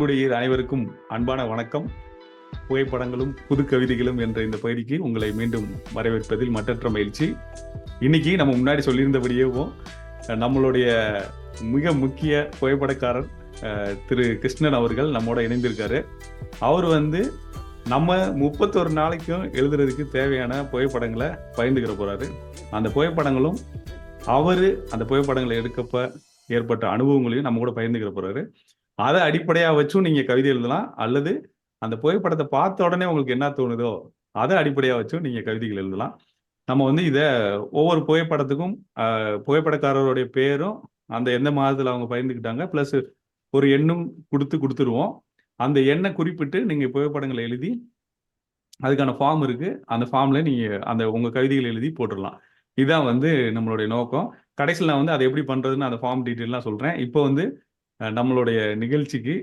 அன்புடைய அனைவருக்கும் அன்பான வணக்கம். புகைப்படங்களும் புது கவிதைகளும் என்ற இந்த பகுதிக்கு உங்களை மீண்டும் வரவேற்பதில் மற்றற்ற மகிழ்ச்சி. இன்னைக்கு நம்ம முன்னாடி சொல்லியிருந்தபடியேவும் நம்மளுடைய மிக முக்கிய புகைப்படக்காரர் திரு கிருஷ்ணன் அவர்கள் நம்மோட இணைந்திருக்காரு. அவர் வந்து நம்ம முப்பத்தொரு நாளைக்கும் எழுதுறதுக்கு தேவையான புகைப்படங்களை பகிர்ந்துக்கிற போறாரு. அந்த புகைப்படங்களும் அவரு அந்த புகைப்படங்களை எடுக்கப்ப ஏற்பட்ட அனுபவங்களையும் நம்ம கூட பகிர்ந்துக்கிற போறாரு. அதை அடிப்படையாக வச்சும் நீங்கள் கவிதை எழுதலாம். அல்லது அந்த புகைப்படத்தை பார்த்த உடனே உங்களுக்கு என்ன தோணுதோ அதை அடிப்படையாக வச்சும் நீங்கள் கவிதைகள் எழுதலாம். நம்ம வந்து இதை ஒவ்வொரு புகைப்படத்துக்கும் புகைப்படக்காரருடைய பேரும் அந்த எந்த மாதத்தில் அவங்க பகிர்ந்துக்கிட்டாங்க ப்ளஸ் ஒரு எண்ணும் கொடுத்து கொடுத்துருவோம். அந்த எண்ணை குறிப்பிட்டு நீங்கள் புகைப்படங்களை எழுதி அதுக்கான ஃபார்ம் இருக்குது அந்த ஃபார்மில் நீங்கள் அந்த உங்கள் கவிதைகள் எழுதி போட்டுடலாம். இதுதான் வந்து நம்மளுடைய நோக்கம். கடைசியில் நான் வந்து அதை எப்படி பண்ணுறதுன்னு அந்த ஃபார்ம் டீட்டெயிலாம் சொல்கிறேன் இப்போ வந்து நம்மளுடைய நிகழ்ச்சிக்கு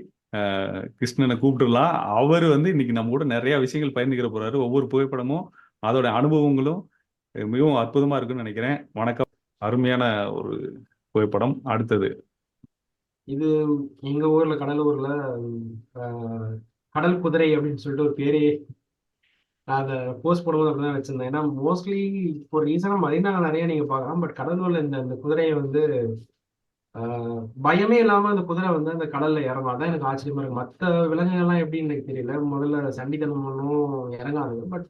கிருஷ்ணனை கூப்பிட்டுடலாம் அவர் வந்து இன்னைக்கு நம்ம கூட நிறைய விஷயங்கள் பயந்துக்கிற போறாரு. ஒவ்வொரு புகைப்படமும் அதோட அனுபவங்களும் மிகவும் அற்புதமா இருக்குன்னு நினைக்கிறேன். வணக்கம். அருமையான ஒரு புகைப்படம். அடுத்தது. இது எங்க ஊர்ல கடலூர்ல கடல் குதிரை அப்படின்னு சொல்லிட்டு ஒரு பேரே நான் அதை போஸ்ட் போடும்போது அப்படிதான் வச்சிருந்தேன். ஏன்னா மோஸ்ட்லி இப்போ ரீசனா மதினாங்க நிறைய நீங்க பார்க்கலாம். பட் கடலூர்ல இந்த இந்த குதிரையை வந்து பயமே இல்லாம அந்த குதிரை வந்து அந்த கடல்ல இறங்கும் அதான் எனக்கு ஆச்சரியமா இருக்கு. மற்ற விலங்குகள்லாம் எப்படின்னு எனக்கு தெரியல. முதல்ல சண்டித்தனம் பண்ணும் இறங்காது. பட்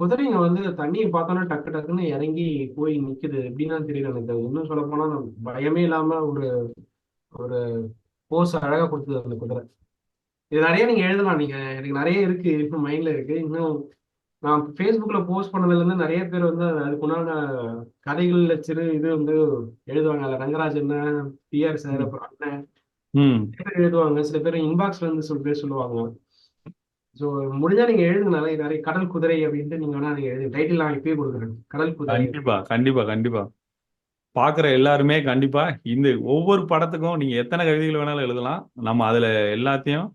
குதிரைங்க வந்து தண்ணியை பார்த்தோன்னா டக்கு டக்குன்னு இறங்கி போய் நிக்குது. எப்படின்னு தெரியல எனக்கு. இன்னும் சொல்ல போனா பயமே இல்லாம ஒரு ஒரு போஸ் அழகா கொடுத்தது அந்த குதிரை. இது நிறைய நீங்க எழுதலாம். நீங்க எனக்கு நிறைய இருக்கு. இன்னும் மைண்ட்ல இருக்கு. இன்னும் நான் ஃபேஸ்புக்ல போஸ்ட் பண்ணதுல இருந்து நிறைய பேர் வந்து அதுக்குண்டான கதைகள்ல சிறு இது வந்து எழுதுவாங்க. அதுல ரங்கராஜ் அண்ணன் பிஆர் சார் அப்புறம் அண்ணன். எழுதுவாங்க. சில பேர் இன்பாக்ஸ்ல இருந்து சில பேர் சொல்லுவாங்க. ஸோ முடிஞ்சா நீங்க எழுதுங்க. நிறைய கடல் குதிரை அப்படின்ட்டு நீங்க வேணா நீங்க எழுதுங்க. டைட்டில் நான் இப்பயே கொடுக்குறேன். கடல் குதிரை. கண்டிப்பா கண்டிப்பா கண்டிப்பா. பாக்குற எல்லாருமே கண்டிப்பா இந்த ஒவ்வொரு படத்துக்கும் நீங்க எத்தனை கவிதைகள் வேணாலும் எழுதலாம். நம்ம அதுல எல்லாத்தையும்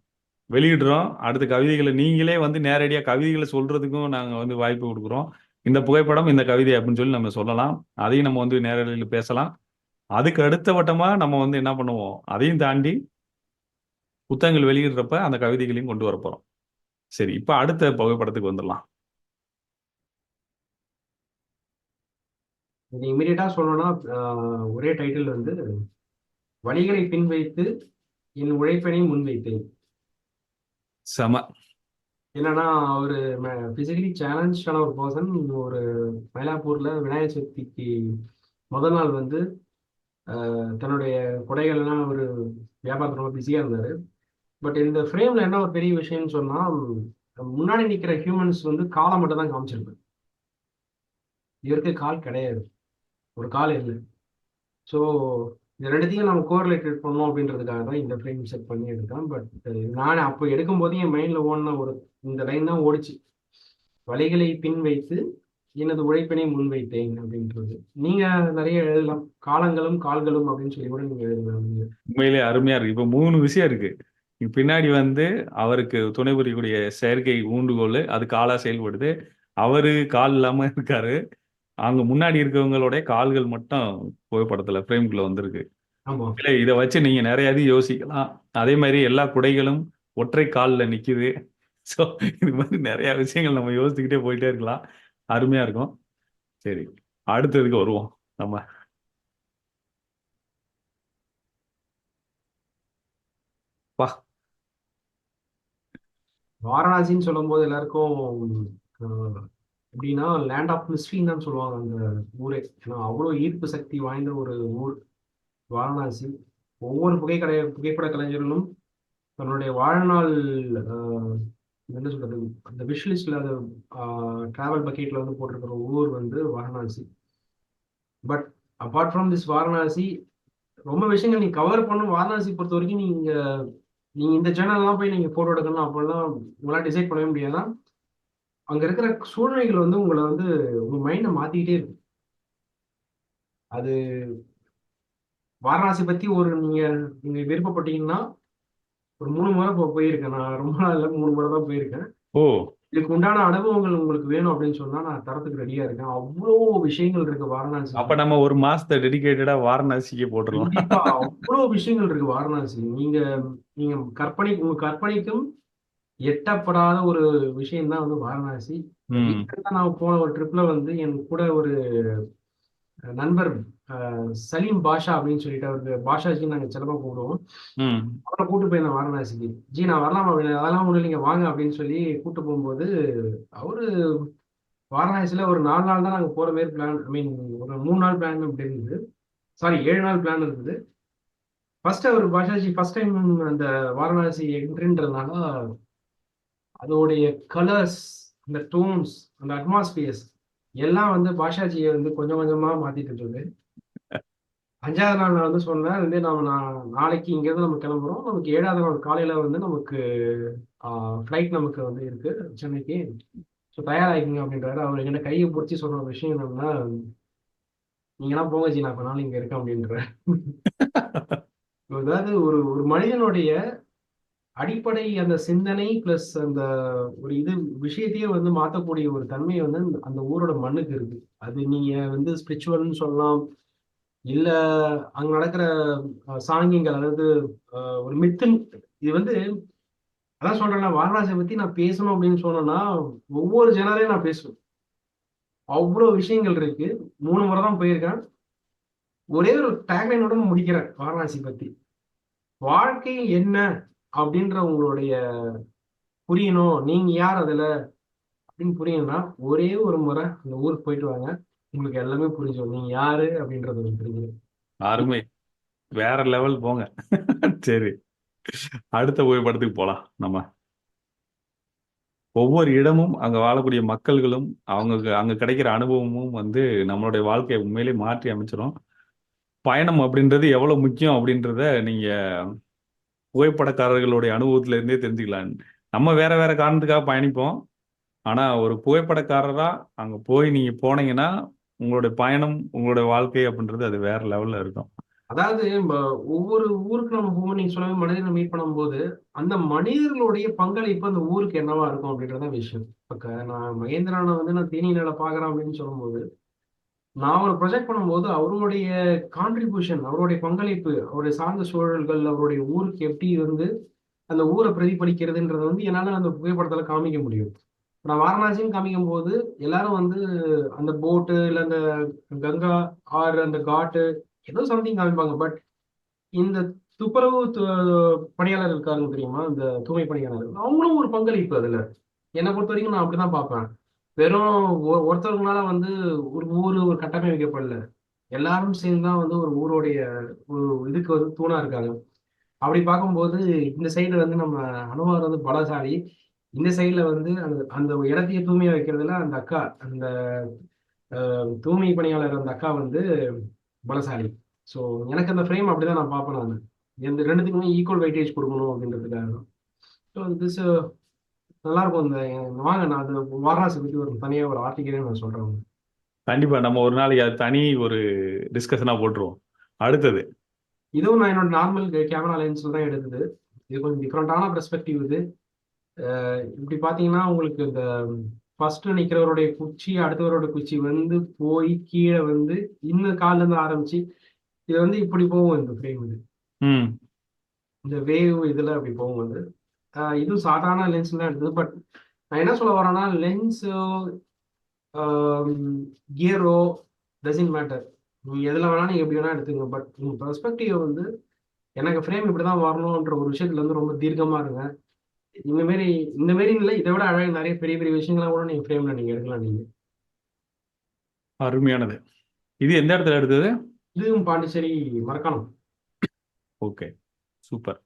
வெளியிடுறோம். அடுத்த கவிதைகளை நீங்களே வந்து நேரடியாக கவிதைகளை சொல்றதுக்கும் நாங்கள் வந்து வாய்ப்பு கொடுக்குறோம். இந்த புகைப்படம் இந்த கவிதை அப்படின்னு சொல்லி நம்ம சொல்லலாம். அதையும் நம்ம வந்து நேரடியில் பேசலாம். அதுக்கு அடுத்த வட்டமாக நம்ம வந்து என்ன பண்ணுவோம்? அதையும் தாண்டி புத்தகங்கள் வெளியிடுறப்ப அந்த கவிதைகளையும் கொண்டு வரப்போகிறோம் சரி இப்போ அடுத்த புகைப்படத்துக்கு வந்துடலாம். இமீடியட்டா சொல்லணும்னா ஒரே டைட்டில் வந்து வழிகளை பின்வைத்து என் உழைப்பினை முன்வைத்தேன். செம. என்னன்னா அவரு பிசிக்கலி சேலஞ்சான ஒரு பர்சன் ஒரு மயிலாப்பூர்ல விநாயகர் சதுர்த்திக்கு முதல் நாள் வந்து தன்னுடைய கொடைகள்லாம் ஒரு வியாபாரத்துல ரொம்ப பிஸியாக இருந்தார். பட் இந்த ஃப்ரேம்ல என்ன ஒரு பெரிய விஷயம்னு சொன்னால் முன்னாடி நிற்கிற ஹியூமன்ஸ் வந்து காலை மட்டும் தான் காமிச்சிருப்பேன் இவருக்கு கால் கிடையாது. ஒரு கால் இல்லை. ஸோ இது ரெண்டுத்தையும் நம்ம கோரிலேட்டட் பண்ணோம் அப்படின்றதுக்காக தான் இந்த ஃப்ரேம் செட் பண்ணி எடுத்தேன் பட் நான் அப்போ எடுக்கும்போது என் மைண்டில் ஓடின ஒரு இந்த லைன் தான் ஓடிச்சு. வழிகளை பின் வைத்து எனது உழைப்பினை முன்வைத்தேன் அப்படின்றது. நீங்க நிறைய எழுதலாம். காலங்களும் கால்களும் அப்படின்னு சொல்லி கூட நீங்க எழுதலாம். உண்மையிலே அருமையா இருக்கு. இப்ப மூணு விஷயம் இருக்கு. பின்னாடி வந்து அவருக்கு துணை புரியக்கூடிய செயற்கை ஊண்டுகோல் அது காலா செயல்படுது. அவரு கால் இல்லாம இருக்காரு. அங்க முன்னாடி இருக்கவங்களோட கால்கள் மட்டும் புகைப்படத்துல ஃப்ரேம்குள்ள வந்திருக்கு. இல்லை இதை வச்சு நீங்க நிறைய இது யோசிக்கலாம். அதே மாதிரி எல்லா குடைகளும் ஒற்றை கால்ல நிக்குது. ஸோ இது மாதிரி நிறைய விஷயங்கள் நம்ம யோசிச்சுக்கிட்டே போயிட்டே இருக்கலாம். அருமையா இருக்கும். சரி அடுத்ததுக்கு வருவோம் நம்ம. வா. வாரணாசின்னு சொல்லும்போது எல்லாருக்கும் ஆஹ், எப்படின்னா லேண்ட் ஆஃப் மிஸ்ட்ரின்னு தான் சொல்லுவாங்க அந்த ஊரே. ஏன்னா அவ்வளோ ஈர்ப்பு சக்தி வாய்ந்த ஒரு ஊர். வாரணாசி. ஒவ்வொரு புகைக்கடை புகைப்பட கலைஞர்களும் தன்னுடைய வாழ்நாள் என்ன சொல்றது அந்த விஷலிஸ்ட்ல அது டிராவல் பக்கெட்ல வந்து போட்டிருக்கிற ஊர் வந்து Varanasi. But apart from this Varanasi ரொம்ப விஷயங்கள் நீங்க கவர் பண்ணும் வாரணாசி பொறுத்த வரைக்கும் நீங்க நீங்க இந்த சேனல்லாம் போய் நீங்க போட்டோ எடுக்கணும் அப்பெல்லாம் உங்களால் டிசைட் பண்ணவே முடியாதுன்னா அங்க இருக்கிற சூழ்நிலைகள் வந்து உங்களை வந்து உங்க மைண்டை மாத்திக்கிட்டே இருக்கும் அது வாரணாசி பத்தி ஒரு நீங்க நீங்க விருப்பப்பட்டீங்கன்னா ஒரு மூணு முறை போ- போயிருக்கேன். நான் ரொம்ப நாள் மூணு முறை தான் போயிருக்கேன். ஓ. இதுக்கு உண்டான அனுபவங்கள் உங்களுக்கு வேணும் அப்படின்னு சொன்னா நான் தரத்துக்கு ரெடியா இருக்கேன். அவ்வளோ விஷயங்கள் இருக்கு வாரணாசி. அப்ப நம்ம ஒரு மாசத்தை டெடிகேட்டடா வாரணாசிக்கு கண்டிப்பா. அவ்வளோ விஷயங்கள் இருக்கு வாரணாசி. நீங்க நீங்க கற்பனை உங்க கற்பனைக்கும் எட்டப்படாத ஒரு விஷயம் தான் வந்து வாரணாசி. நான் போன ஒரு ட்ரிப்ல வந்து என் கூட ஒரு நண்பர் சலீம் பாஷா அப்படின்னு சொல்லிட்டு அவருக்கு பாஷாஜி நாங்க செலவா கூப்பிடுவோம். அவரை கூட்டு போயிருந்தேன் வாரணாசிக்கு. ஜி நான் வரலாமா அப்படின்னு அதெல்லாம் ஒண்ணு இல்லைங்க வாங்க அப்படின்னு சொல்லி கூட்டு போகும்போது அவரு வாரணாசியில ஒரு நாலு நாள் தான் நாங்க போற மாதிரி பிளான் ஐ மீன் ஒரு மூணு நாள் பிளான் அப்படி இருந்தது. சாரி ஏழு நாள் பிளான் இருந்தது. ஃபர்ஸ்ட் அவர் பாஷாஜி ஃபர்ஸ்ட் டைம் அந்த வாரணாசி என்ட்ரின்றதுனால அதோடைய கலர்ஸ் அந்த டோன்ஸ் அந்த அட்மாஸ்பியர்ஸ் எல்லாம் வந்து பாஷாஜியை வந்து கொஞ்சம் கொஞ்சமா மாத்திட்டு இருந்தது. அஞ்சாவது நாள் நான் வந்து சொன்னேன் வந்து நம்ம நான் நாளைக்கு இங்கேருந்து நம்ம கிளம்புறோம். நமக்கு ஏழாவது நாள் காலையில வந்து நமக்கு ஃப்ளைட் நமக்கு வந்து இருக்கு சென்னைக்கு. ஸோ தயாராகிங்க அப்படின்றாரு. அவர் என்கிட்ட கையை பிடிச்சி சொன்ன ஒரு விஷயம் என்னன்னா நீங்களாம் போங்க ஜி நான் கொஞ்ச நாள் இங்க இருக்கேன் அப்படின்ற அதாவது ஒரு ஒரு மனிதனுடைய அடிப்படை அந்த சிந்தனை பிளஸ் அந்த ஒரு இது விஷயத்தையே வந்து மாற்றக்கூடிய ஒரு தன்மை வந்து அந்த- ஊரோட மண்ணுக்கு இருக்கு. அது நீங்க வந்து ஸ்பிரிச்சுவல்னு சொல்லலாம். இல்ல அங்க நடக்கிற சாங்கியங்கள் அதாவது ஒரு மித்துன் இது வந்து அதான் சொல்றேன் வாரணாசியை பத்தி நான் பேசணும் அப்படின்னு சொன்னேன்னா ஒவ்வொரு ஜெனரையும் நான் பேசுவேன். அவ்வளோ விஷயங்கள் இருக்கு. மூணு முறை தான் போயிருக்கேன். ஒரே ஒரு டேக்லைனோட முடிக்கிறேன் வாரணாசி பத்தி. வாழ்க்கை என்ன? அப்படின்ற உங்களுடைய புரியணும். நீங்க யார் அதுல? அப்படின்னு புரியணும்னா ஒரே ஒரு முறை அந்த ஊருக்கு போயிட்டு வாங்க. உங்களுக்கு எல்லாமே புரிஞ்சிடும். நீங்க யாரு அப்படின்றது உங்களுக்கு புரிஞ்சிடும் அருமை வேற லெவல் போங்க. சரி. அடுத்த புகைப்படத்துக்கு போலாம் நம்ம. ஒவ்வொரு இடமும் அங்க வாழக்கூடிய மக்கள்களும் அவங்க அங்க கிடைக்கிற அனுபவமும் வந்து நம்மளுடைய வாழ்க்கையை உண்மையிலே மாற்றி அமைச்சிடும் பயணம் அப்படின்றது எவ்வளவு முக்கியம் அப்படின்றத நீங்க புகைப்படக்காரர்களுடைய அனுபவத்துல இருந்தே தெரிஞ்சுக்கலாம். நம்ம வேற வேற காரணத்துக்காக பயணிப்போம். ஆனா ஒரு புகைப்படக்காரரா அங்க போய் நீங்க போனீங்கன்னா உங்களுடைய பயணம் உங்களுடைய வாழ்க்கை அப்படின்றது அது வேற லெவல்ல இருக்கும். அதாவது ஒவ்வொரு ஊருக்கு நம்ம போகும் நீங்க சொல்லவே மனிதனை மீட் பண்ணும்போது அந்த மனிதர்களுடைய பங்களிப்பு அந்த ஊருக்கு என்னவா இருக்கும் அப்படின்றதான் விஷயம். இப்ப நான் மகேந்திரான வந்து நான் தேனியில பாக்குறேன் அப்படின்னு சொல்லும்போது நான் அவரை ப்ரொஜெக்ட் பண்ணும்போது அவருடைய கான்ட்ரிபியூஷன் அவருடைய பங்களிப்பு அவருடைய சார்ந்த சூழல்கள் அவருடைய ஊருக்கு எப்படி வந்து அந்த ஊரை பிரதிபலிக்கிறதுன்றது வந்து என்னால் அந்த புகைப்படத்தில் காமிக்க முடியும். நான் வாரணாசின்னு காமிக்கும் போது எல்லாரும் வந்து அந்த போட்டு இல்லை அந்த கங்கா ஆறு அந்த காட்டு ஏதோ சம்திங் காமிப்பாங்க. பட் இந்த துப்புரவு பணியாளர் இருக்காருங்க தெரியுமா? இந்த தூய்மை பணியாளர் அவங்களும் ஒரு பங்களிப்பு அதில். என்னை பொறுத்த வரைக்கும் நான் அப்படிதான் பார்ப்பேன். வெறும் ஒ- ஒருத்தவங்களால வந்து ஒரு ஊர் ஒரு கட்டமைக்கப்படல எல்லாரும் சேர்ந்து தான் வந்து ஒரு ஊருடைய ஒரு இதுக்கு வந்து தூணா இருக்காங்க. அப்படி பார்க்கும்போது இந்த சைடு வந்து நம்ம அனுமார் வந்து பலசாலி. இந்த சைடுல வந்து அந்த அந்த இடத்தையே தூய்மையா வைக்கிறதுல அந்த அக்கா அந்த தூய்மை பணியாளர் அந்த அக்கா வந்து பலசாலி. ஸோ எனக்கு அந்த ஃப்ரேம் அப்படிதான் நான் பார்ப்பேன் நான். எந்த ரெண்டுத்துக்குமே ஈக்குவல் வெயிட்டேஜ் கொடுக்கணும் அப்படின்றதுக்காக ஸோ திஸ் நல்லா இருக்கும் இந்த வாங்க நான் அது வாரணாசி பத்தி ஒரு தனியா ஒரு ஆர்டிக்கலே நான் சொல்றேன். கண்டிப்பா நம்ம ஒரு நாளைக்கு அது தனி ஒரு டிஸ்கஷனா போட்டுருவோம். அடுத்தது. இதுவும் நான் என்னோட நார்மல் கேமரா லென்ஸ்ல தான் எடுத்தது இது கொஞ்சம் டிஃப்ரெண்டான பெர்ஸ்பெக்டிவ் இது. இப்படி பாத்தீங்கன்னா உங்களுக்கு இந்த ஃபர்ஸ்ட் நிக்கிறவருடைய குச்சி அடுத்தவரோட குச்சி வந்து போய் கீழே வந்து இன்னும் கால்ல இருந்து ஆரம்பிச்சு இது வந்து இப்படி போகும் இந்த ஃப்ரேம் இது. ம். இந்த வேவ் இதுல அப்படி போகும் ஆஹ் இதுவும் சாதாரண லென்ஸ் தான் எடுத்தது. பட் நான் என்ன சொல்ல வரேன்னா லென்ஸ் கியரோ டசன்ட் மேட்டர் நீங்க எதுல வேணா நீங்க எப்படி வேணா எடுத்துங்க பட் உங்க பெர்ஸ்பெக்டிவ் வந்து எனக்கு ஃப்ரேம் இப்படிதான் வரணும்ன்ற ஒரு விஷயத்துல வந்து ரொம்ப தீர்க்கமா இருங்க. இந்த மாரி இந்த மாரி இல்லை இதை விட அழகு நிறைய பெரிய பெரிய விஷயங்கள்லாம் கூட நீங்க ஃப்ரேம்ல நீங்க எடுக்கலாம் நீங்க. அருமையானது. இது எந்த இடத்துல எடுத்தது? இதுவும் பாண்டிச்சேரி மறக்கணும் ஓகே சூப்பர்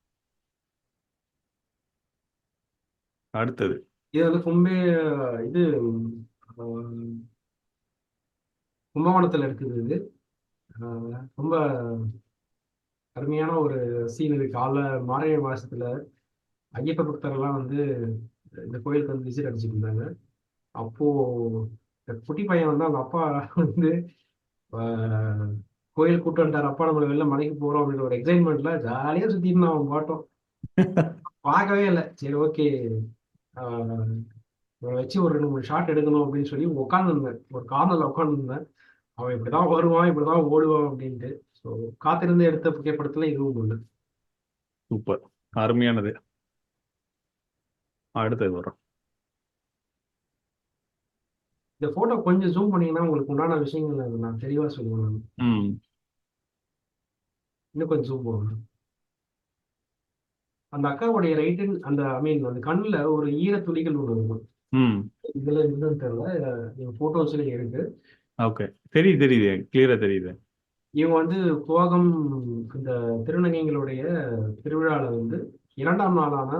அடுத்தது. இது வந்து கும்பே இது கும்பகோணத்துல இருக்குது இது. ரொம்ப அருமையான ஒரு சீன் இது. காலைல மார்கழி மாசத்துல ஐயப்ப பக்தர்கள்லாம் வந்து இந்த கோயிலுக்கு வந்து விசிட் அடிச்சுட்டு இருந்தாங்க. அப்போ குட்டி பையன் வந்து அவங்க அப்பா வந்து ஆஹ், கோயில் கூட்டு வந்துட்டார். அப்பா நம்மள வெளில மலைக்கு போறோம் அப்படின்ற ஒரு எக்ஸைட்மெண்ட்ல ஜாலியா சுத்திட்டு அவன் பாட்டும். பார்க்கவே இல்லை. சரி ஓகே இவனை வச்சு ஒரு ரெண்டு மூணு ஷாட் எடுக்கணும் அப்படின்னு சொல்லி உட்காந்துருந்தேன் ஒரு கார்னர்ல உட்காந்துருந்தேன் அவன் இப்படிதான் வருவான் இப்படிதான் ஓடுவான் அப்படின்ட்டு. ஸோ காத்திருந்து எடுத்த புகைப்படத்துல இதுவும் ஒண்ணு. சூப்பர் அருமையானது. அடுத்தது வரும் இந்த போட்டோ கொஞ்சம் ஜூம் பண்ணீங்கன்னா உங்களுக்கு உண்டான விஷயங்கள் நான் தெளிவா சொல்லுவேன். இன்னும் கொஞ்சம் ஜூம் போகணும் அந்த அக்காவுடைய ரைட்டு அந்த ஐ மீன் அந்த கண்ணுல ஒரு ஈர துளிகள் ஒன்று இருக்கும் இதுல இருந்துன்னு தெரியல. போட்டோஸ்ல இருக்கு. ஓகே. தெரியுது தெரியுது. கிளியரா தெரியுது. இவங்க வந்து குவாகம் இந்த திருநங்கைகளுடைய திருவிழால வந்து இரண்டாம் நாளான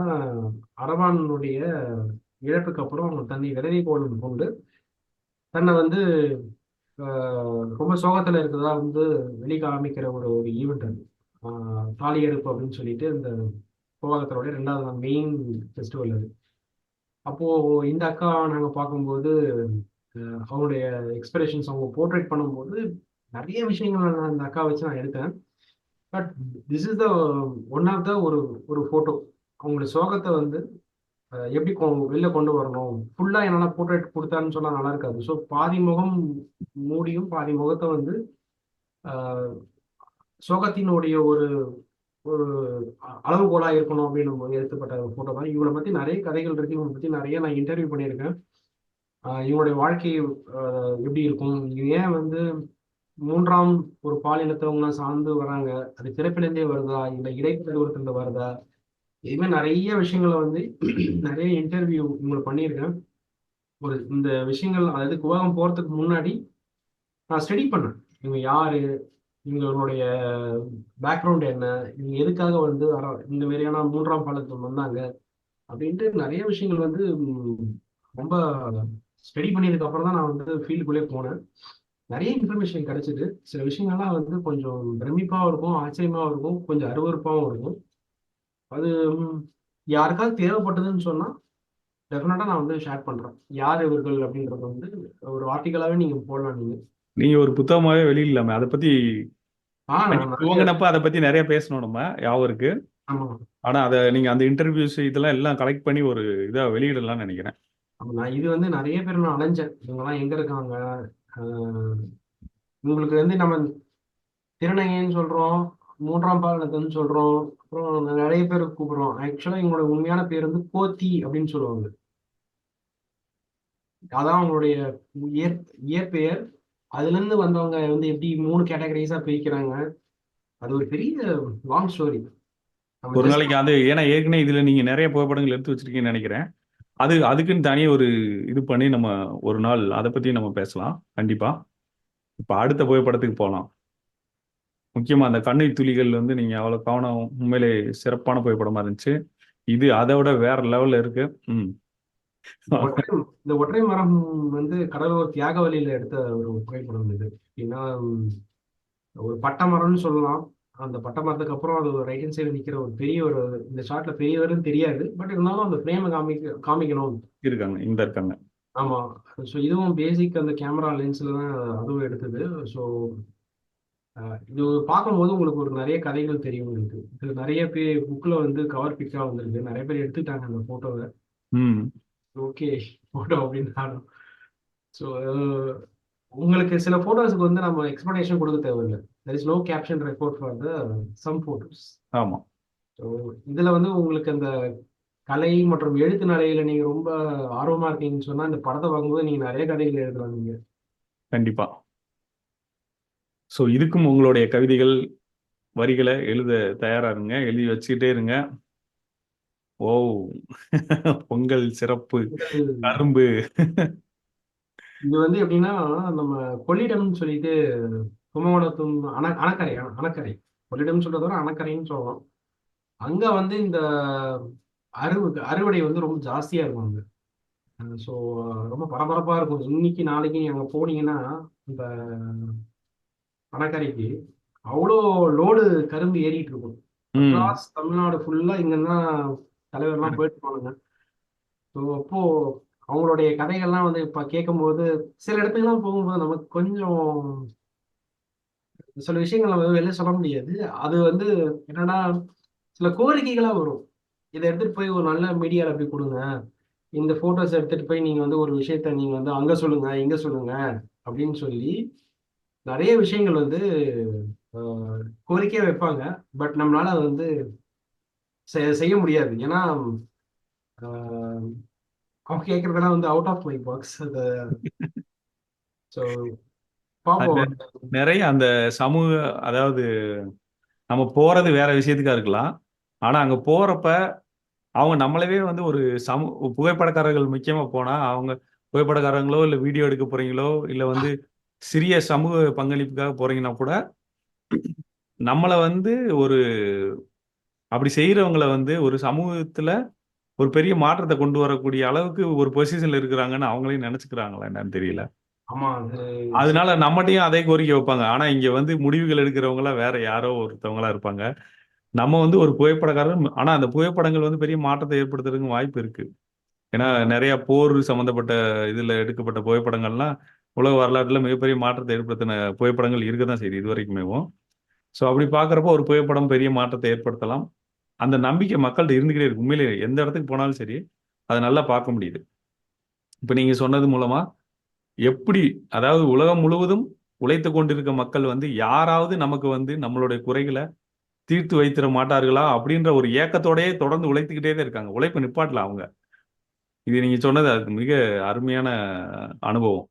அரவானுடைய இழப்புக்கு அப்புறம் அவங்க தன்னை விதவை கோலம் கொண்டு தன்னை வந்து ரொம்ப சோகத்துல இருக்கிறதா வந்து வெளி காமிக்கிற ஒரு ஒரு ஈவெண்ட் அது தாலி எடுப்பு அப்படின்னு சொல்லிட்டு இந்த கோவாகத்தோடைய ரெண்டாவது மெயின் ஃபெஸ்டிவல் அது. அப்போது இந்த அக்கா நாங்கள் பார்க்கும்போது அவங்களுடைய எக்ஸ்பிரஷன்ஸ் அவங்க போர்ட்ரேட் பண்ணும்போது நிறைய விஷயங்கள் நான் அந்த அக்கா வச்சு நான் எடுத்தேன். But this is the one of the ஒரு ஒரு ஃபோட்டோ அவங்களுடைய சோகத்தை வந்து எப்படி கொ- வெளில கொண்டு வரணும்? ஃபுல்லாக என்னால் போர்ட்ரேட் கொடுத்தான்னு சொன்னால் நல்லா இருக்காது. ஸோ பாதி முகம் மூடியும் பாதி முகத்தை வந்து சோகத்தினுடைய ஒரு ஒரு அ- அளவுகோலா இருக்கணும் அப்படின்னு நம்ம எடுத்துப்பட்ட ஒரு ஃபோட்டோ தான் இவங்களை பற்றி நிறைய கதைகள் இருக்கு. இவங்களை பற்றி நிறைய நான் இன்டர்வியூ பண்ணியிருக்கேன். இவங்களுடைய வாழ்க்கை எப்படி இருக்கும்? இது ஏன் வந்து மூன்றாம் ஒரு பாலினத்தவங்க சார்ந்து வராங்க அது பிறப்பிலேருந்தே வருதா? இல்லை இடைப்பெருவத்திலிருந்து வருதா? இதுமாதிரி நிறைய விஷயங்களை வந்து நிறைய இன்டர்வியூ இவங்களை பண்ணியிருக்கேன். ஒரு இந்த விஷயங்கள் அதாவது குவாகம் போகிறதுக்கு முன்னாடி நான் ஸ்டடி பண்ணேன். இவங்க யாரு? இவங்களுடைய பேக்ரவுண்ட் என்ன? இவங்க எதுக்காக வந்து இந்த மாதிரியான மூன்றாம் பாலத்தில் வந்தாங்க? அப்படின்ட்டு நிறைய விஷயங்கள் வந்து ரொம்ப ஸ்டடி பண்ணியதுக்கு அப்புறம் தான் நான் வந்து ஃபீல்டுக்குள்ளே போனேன். நிறைய இன்ஃபர்மேஷன் கிடைச்சிது. சில விஷயங்கள்லாம் வந்து கொஞ்சம் பிரமிப்பாகவும் இருக்கும் ஆச்சரியமாகவும் இருக்கும் கொஞ்சம் அருவருப்பாகவும் இருக்கும். அது யாருக்காவது தேவைப்பட்டதுன்னு சொன்னால் டெஃபினட்டாக நான் வந்து ஷேர் பண்ணுறேன் யார் இவர்கள் அப்படின்றத வந்து ஒரு ஆர்டிக்கலாகவே நீங்கள் போடலாம் நீங்கள் நீங்க ஒரு புத்தகமாவே வெளியிடலாமே. அதை பத்தி துவங்கினப்ப அதை பத்தி நிறைய பேசணும் நம்ம இருக்கு ஆமாம் ஆனா அதை நீங்க அந்த இன்டர்வியூஸ் இதெல்லாம் எல்லாம் கலெக்ட் பண்ணி ஒரு இதா வெளியிடலாம்னு நினைக்கிறேன். நான் இது வந்து நிறைய பேர் நான் அலைஞ்சேன். இவங்கெல்லாம் எங்க இருக்காங்க? ஆஹ் உங்களுக்கு வந்து நம்ம திருநங்கைன்னு சொல்றோம் மூன்றாம் பாலினத்தன்னு சொல்றோம் அப்புறம் நிறைய பேர் கூப்பிடுறோம். ஆக்சுவலா இவங்களோட உண்மையான பேர் வந்து கோத்தி அப்படின்னு சொல்லுவாங்க. அதான் அவங்களுடைய இயற் இயற்பெயர். அதுல இருந்து வந்தவங்க வந்து எப்படி மூணு கேட்டகரைஸா பிரிக்கிறாங்க? அது ஒரு பெரிய லாங் ஸ்டோரி ஒரு நாளைக்கு அது ஏன்னா ஏற்கனவே இதுல நீங்க நிறைய புகைப்படங்கள் எடுத்து வச்சிருக்கீங்கன்னு நினைக்கிறேன். அது அதுக்குன்னு தனியா ஒரு இது பண்ணி நம்ம ஒரு நாள் அதை பத்தி நம்ம பேசலாம். கண்டிப்பா. இப்ப அடுத்த புகைப்படத்துக்கு போகலாம் முக்கியமா அந்த கண்ணீர் துளிகள் வந்து நீங்க அவ்வளவு கவனம் உண்மையிலே சிறப்பான புகைப்படமா இருந்துச்சு. இது அதை விட வேற லெவல்ல இருக்கு. ம். ஒற்றை இந்த ஒற்றை மரம் வந்து கடலூர் தியாக வழியில எடுத்த ஒரு புகைப்படம் இது. ஏன்னா ஒரு பட்டை மரம்னு சொல்லலாம். அந்த பட்டை மரத்துக்கு அப்புறம் அது ரைட் ஹேண்ட் சைடு நிக்கிற ஒரு பெரிய ஒரு இந்த ஷாட்ல பெரியவருன்னு தெரியாது. பட் இருந்தாலும் அந்த ஃப்ரேமை காமிக்க காமிக்கணும். இருக்காங்க. இந்த இருக்காங்க. ஆமா. ஸோ இதுவும் பேசிக் அந்த கேமரா லென்ஸ்ல தான் அதுவும் எடுத்தது. ஸோ இது பார்க்கும்போது உங்களுக்கு ஒரு நிறைய கதைகள் தெரியும் உங்களுக்கு. இது நிறைய பேர் புக்கில் வந்து கவர் பிக்கா வந்திருக்கு. நிறைய பேர் எடுத்துட்டாங்க அந்த போட்டோவை ஓகே போட்டோ அப்படின்னாலும் ஸோ உங்களுக்கு சில போட்டோஸ்க்கு வந்து நம்ம எக்ஸ்பிளனேஷன் கொடுக்க தேவையில்லை. There is no caption record for the some photos ஆமா. ஸோ இதில் வந்து உங்களுக்கு அந்த கலை மற்றும் எழுத்து நடையில நீங்கள் ரொம்ப ஆர்வமாக இருக்கீங்கன்னு சொன்னால் இந்த படத்தை பார்க்கும்போது நீங்கள் நிறைய கதைகள் எழுதலாம் நீங்கள் கண்டிப்பா. ஸோ இதுக்கும் உங்களுடைய கவிதைகள் வரிகளை எழுத தயாரா இருங்க. எழுதி வச்சுக்கிட்டே இருங்க. ஓ பொங்கல் சிறப்பு கரும்பு. இது வந்து எப்படின்னா நம்ம கொள்ளிடம்னு சொல்லிட்டு கும்பகோணத்தும் அண அணக்கரை அண- அணக்கரை. கொள்ளிடம் சொல்றத விட அணக்கரைன்னு சொல்லலாம். அங்க வந்து இந்த அறுவு அறுவடை வந்து ரொம்ப ஜாஸ்தியா இருக்கும் அங்க. ஸோ ரொம்ப பரபரப்பா இருக்கும். இன்னைக்கு நாளைக்கு அங்க போனீங்கன்னா இந்த அணக்கரைக்கு அவ்வளோ லோடு கரும்பு ஏறிட்டு இருக்கும். தமிழ்நாடு ஃபுல்லா இங்கன்னா தலைவர்லாம் போயிட்டு போனாங்க ஸோ அப்போ அவங்களுடைய கதைகள்லாம் வந்து இப்ப கேட்கும்போது சில இடத்துக்குலாம் போகும்போது நமக்கு கொஞ்சம் சில விஷயங்கள் நம்ம வெளில சொல்ல முடியாது. அது வந்து என்னன்னா சில கோரிக்கைகளாக வரும். இதை எடுத்துட்டு போய் ஒரு நல்ல மீடியாவில் அப்படி கொடுங்க. இந்த போட்டோஸ் எடுத்துட்டு போய் நீங்க வந்து ஒரு விஷயத்த நீங்க வந்து அங்க சொல்லுங்க இங்க சொல்லுங்க அப்படின்னு சொல்லி நிறைய விஷயங்கள் வந்து ஆஹ், கோரிக்கையா வைப்பாங்க. பட் நம்மளால வந்து செய்ய முடியாது. ஏன்னா அவங்க கேட்கறதெல்லாம் வந்து அவுட் ஆஃப் மை பாக்ஸ் நிறைய அந்த சமூக அதாவது நம்ம போறது வேற விஷயத்துக்கா இருக்கலாம். ஆனா அங்க போறப்ப அவங்க நம்மளவே வந்து ஒரு சமூ புகைப்படக்காரர்கள் முக்கியமா போனா அவங்க புகைப்படக்காரங்களோ இல்ல வீடியோ எடுக்க போறீங்களோ இல்ல வந்து சிறிய சமூக பங்களிப்புக்காக போறீங்கன்னா கூட நம்மளை வந்து ஒரு அப்படி செய்யறவங்கள வந்து ஒரு சமூகத்துல ஒரு பெரிய மாற்றத்தை கொண்டு வரக்கூடிய அளவுக்கு ஒரு பொசிஷன்ல இருக்கிறாங்கன்னு அவங்களையும் நினைச்சுக்கிறாங்களா என்னன்னு தெரியல. ஆமா அது அதனால நம்மகிட்டயும் அதே கோரிக்கை வைப்பாங்க. ஆனா இங்க வந்து முடிவுகள் எடுக்கிறவங்களா வேற யாரோ ஒருத்தவங்களா இருப்பாங்க. நம்ம வந்து ஒரு புகைப்படக்காரர் ஆனா அந்த புகைப்படங்கள் வந்து பெரிய மாற்றத்தை ஏற்படுத்துறதுக்கு வாய்ப்பு இருக்கு. ஏன்னா நிறைய போர் சம்பந்தப்பட்ட இதுல எடுக்கப்பட்ட புகைப்படங்கள்லாம் உலக வரலாற்றுல மிகப்பெரிய மாற்றத்தை ஏற்படுத்தின புகைப்படங்கள் இருக்க தான் செய்யுது இது வரைக்குமேவும். ஸோ அப்படி பார்க்குறப்போ ஒரு புகைப்படம் பெரிய மாற்றத்தை ஏற்படுத்தலாம். அந்த நம்பிக்கை மக்கள்கிட்ட இருந்துக்கிட்டே இருக்கு. உண்மையிலே எந்த இடத்துக்கு போனாலும் சரி அதை நல்லா பார்க்க முடியுது. இப்போ நீங்கள் சொன்னது மூலமாக எப்படி அதாவது உலகம் முழுவதும் உழைத்து கொண்டிருக்க மக்கள் வந்து யாராவது நமக்கு வந்து நம்மளுடைய குறைகளை தீர்த்து வைத்திட மாட்டார்களா அப்படின்ற ஒரு ஏக்கத்தோடயே தொடர்ந்து உழைத்துக்கிட்டே தான் இருக்காங்க. உழைப்பு நிப்பாட்டல அவங்க. இது நீங்கள் சொன்னது அது மிக அருமையான அனுபவம்.